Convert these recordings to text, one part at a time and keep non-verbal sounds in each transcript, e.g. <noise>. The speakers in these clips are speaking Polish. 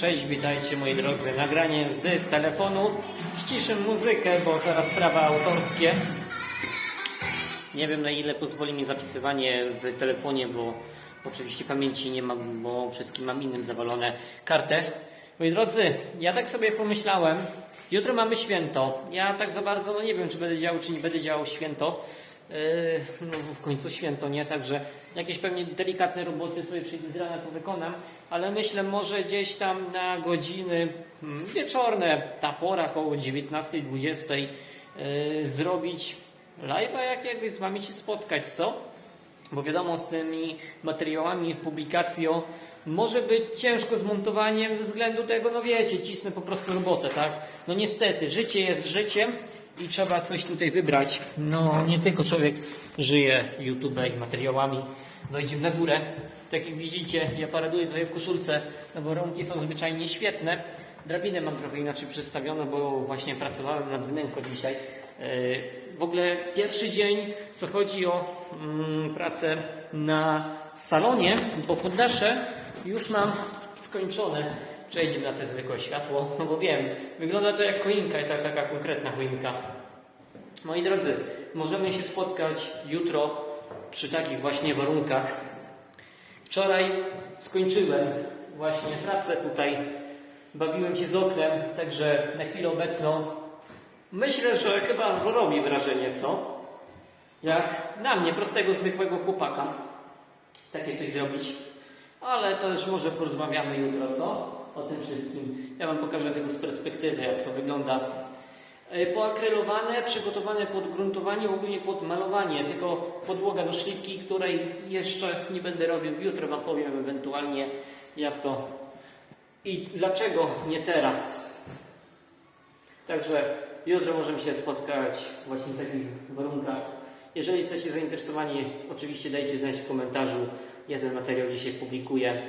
Cześć, witajcie moi drodzy. Nagranie z telefonu. Ściszę muzykę, bo zaraz prawa autorskie. Nie wiem na ile pozwoli mi zapisywanie w telefonie, bo oczywiście pamięci nie mam, bo wszystkim mam innym zawalone kartę. Moi drodzy, ja tak sobie pomyślałem, jutro mamy święto. Ja tak za bardzo no nie wiem, czy będę działał, czy nie będę działał święto. Yy, no w końcu święto, nie? Także jakieś pewnie delikatne roboty sobie przyjdę z rana to wykonam, ale myślę może gdzieś tam na godziny mm, wieczorne, ta pora około 19-20 yy, zrobić live'a, jak jakby z Wami się spotkać, co? Bo wiadomo, z tymi materiałami, publikacją może być ciężko z montowaniem ze względu tego, no wiecie, cisnę po prostu robotę, tak? No niestety, życie jest życiem i trzeba coś tutaj wybrać. No nie tylko człowiek żyje YouTube i materiałami. Dojdziemy na górę. Tak jak widzicie, ja paraduję tutaj w koszulce, no bo warunki są zwyczajnie świetne. Drabinę mam trochę inaczej przestawioną, bo właśnie pracowałem nad wnęko dzisiaj. Yy, W ogóle pierwszy dzień, co chodzi o mm, pracę na salonie, bo poddasze już mam skończone. Przejdziemy na te zwykłe światło, no <laughs> bo wiem, wygląda to jak choinka i tak, taka konkretna choinka. Moi drodzy, możemy się spotkać jutro przy takich właśnie warunkach. Wczoraj skończyłem właśnie pracę tutaj. Bawiłem się z oknem, także na chwilę obecną myślę, że chyba robi wrażenie, co? Jak na mnie, prostego, zwykłego chłopaka. Takie coś zrobić. Ale to już może porozmawiamy jutro, co? O tym wszystkim. Ja Wam pokażę tego z perspektywy, jak to wygląda. E, Poakrylowane, przygotowane pod gruntowanie, ogólnie pod malowanie, tylko podłoga do szlifki, której jeszcze nie będę robił. Jutro Wam powiem ewentualnie, jak to i dlaczego nie teraz. Także jutro możemy się spotkać właśnie w takich warunkach. Jeżeli jesteście zainteresowani, oczywiście dajcie znać w komentarzu. Ja ten materiał dzisiaj publikuję.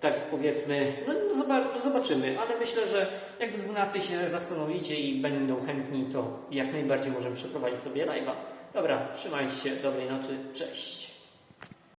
Tak powiedzmy, no, zoba- zobaczymy, ale myślę, że jak do 12 się zastanowicie i będą chętni, to jak najbardziej możemy przeprowadzić sobie live'a. Dobra, trzymajcie się, dobrej nocy, cześć.